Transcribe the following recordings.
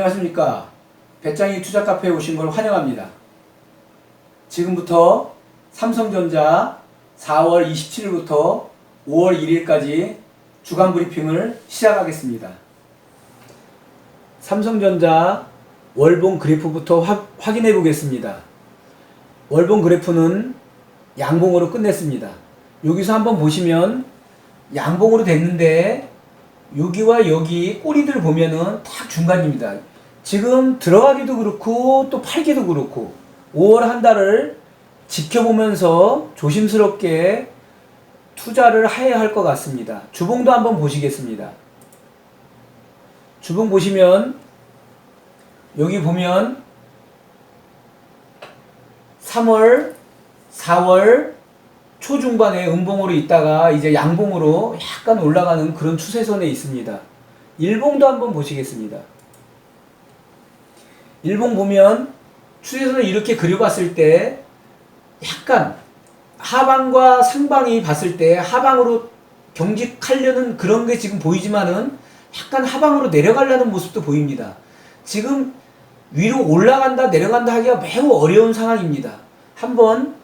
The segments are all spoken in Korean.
안녕하십니까. 배짱이 투자 카페에 오신 걸 환영합니다. 지금부터 삼성전자 4월 27일부터 5월 1일까지 주간 브리핑을 시작하겠습니다. 삼성전자 월봉 그래프부터 확- 확인해 보겠습니다. 월봉 그래프는 양봉으로 끝냈습니다. 여기서 한번 보시면 양봉으로 됐는데 여기와 여기 꼬리들 보면은 딱 중간입니다. 지금 들어가기도 그렇고 또 팔기도 그렇고 5월 한 달을 지켜보면서 조심스럽게 투자를 해야 할 것 같습니다. 주봉도 한번 보시겠습니다. 주봉 보시면 여기 보면 3월, 4월 초중반에 음봉으로 있다가 이제 양봉으로 약간 올라가는 그런 추세선에 있습니다. 일봉도 한번 보시겠습니다. 일봉 보면 추세선을 이렇게 그려봤을 때 약간 하방과 상방이 봤을 때 하방으로 경직하려는 그런 게 지금 보이지만은 약간 하방으로 내려가려는 모습도 보입니다. 지금 위로 올라간다 내려간다 하기가 매우 어려운 상황입니다. 한번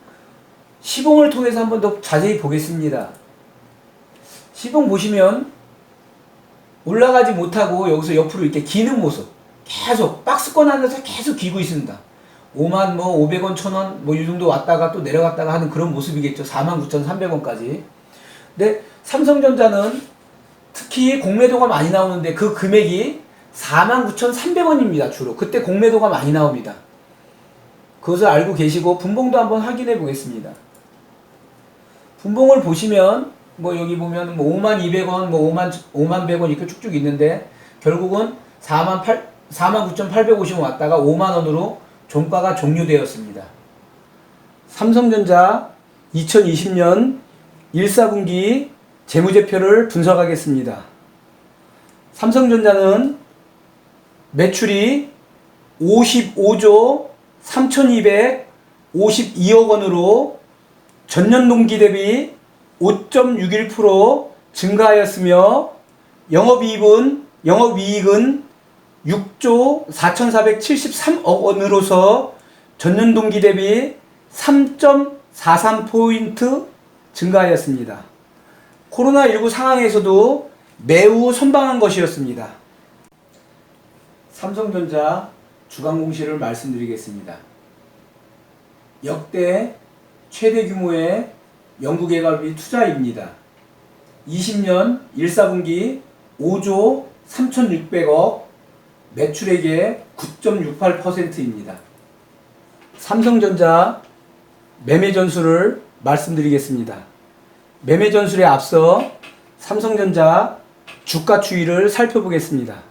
시봉을 통해서 한번 더 자세히 보겠습니다. 시봉 보시면 올라가지 못하고 여기서 옆으로 이렇게 기는 모습 계속 박스권 안에서 계속 기고 있습니다. 5만 뭐 500원, 1000원 뭐 이 정도 왔다가 또 내려갔다가 하는 그런 모습이겠죠. 49,300원까지. 근데 삼성전자는 특히 공매도가 많이 나오는데 그 금액이 49,300원입니다. 주로. 그때 공매도가 많이 나옵니다. 그것을 알고 계시고 분봉도 한번 확인해 보겠습니다. 분봉을 보시면 뭐 여기 보면 뭐 5만 200원, 뭐 5만 5만 100원 이렇게 쭉쭉 있는데 결국은 4만 8 4만 9,850원 왔다가 5만 원으로 종가가 종료되었습니다. 삼성전자 2020년 1사분기 재무제표를 분석하겠습니다. 삼성전자는 매출이 55조 3,252억 원으로 전년 동기 대비 5.61% 증가하였으며 영업이익은 영업이익은 6조 4,473억 원으로서 전년 동기 대비 3.43포인트 증가하였습니다. 코로나19 상황에서도 매우 선방한 것이었습니다. 삼성전자 주간 공시를 말씀드리겠습니다. 역대 최대 규모의 연구개발비 투자입니다. 20년 1사분기 5조 3,600억 매출액의 9.68%입니다. 삼성전자 매매 전술을 말씀드리겠습니다. 매매 전술에 앞서 삼성전자 주가 추이를 살펴보겠습니다.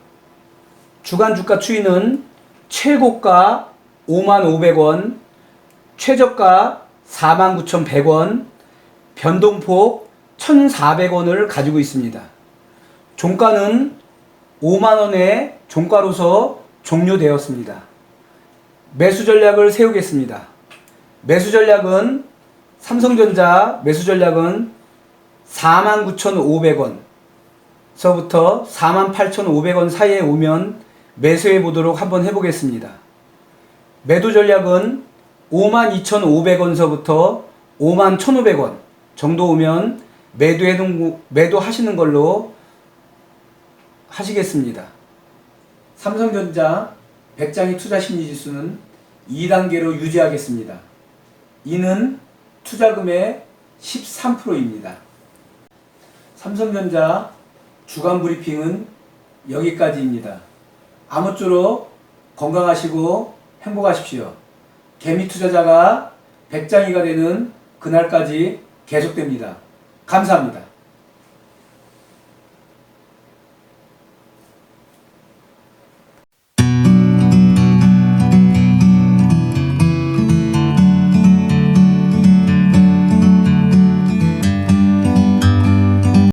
주간 주가 추이는 최고가 55,500원, 최저가 49,100원, 변동폭 1,400원을 가지고 있습니다. 종가는 5만원의 종가로서 종료되었습니다. 매수 전략을 세우겠습니다. 매수 전략은 삼성전자 매수 전략은 49,500원 서부터 48,500원 사이에 오면 매수해 보도록 한번 해보겠습니다. 매도 전략은 52,500원서부터 51,500원 정도 오면 매도해 놓 매도하시는 걸로 하시겠습니다. 삼성전자 백장이 투자 심리 지수는 2단계로 유지하겠습니다. 이는 투자금의 13%입니다. 삼성전자 주간 브리핑은 여기까지입니다. 아무쪼록 건강하시고 행복하십시오. 개미 투자자가 백장이가 되는 그날까지 계속됩니다. 감사합니다.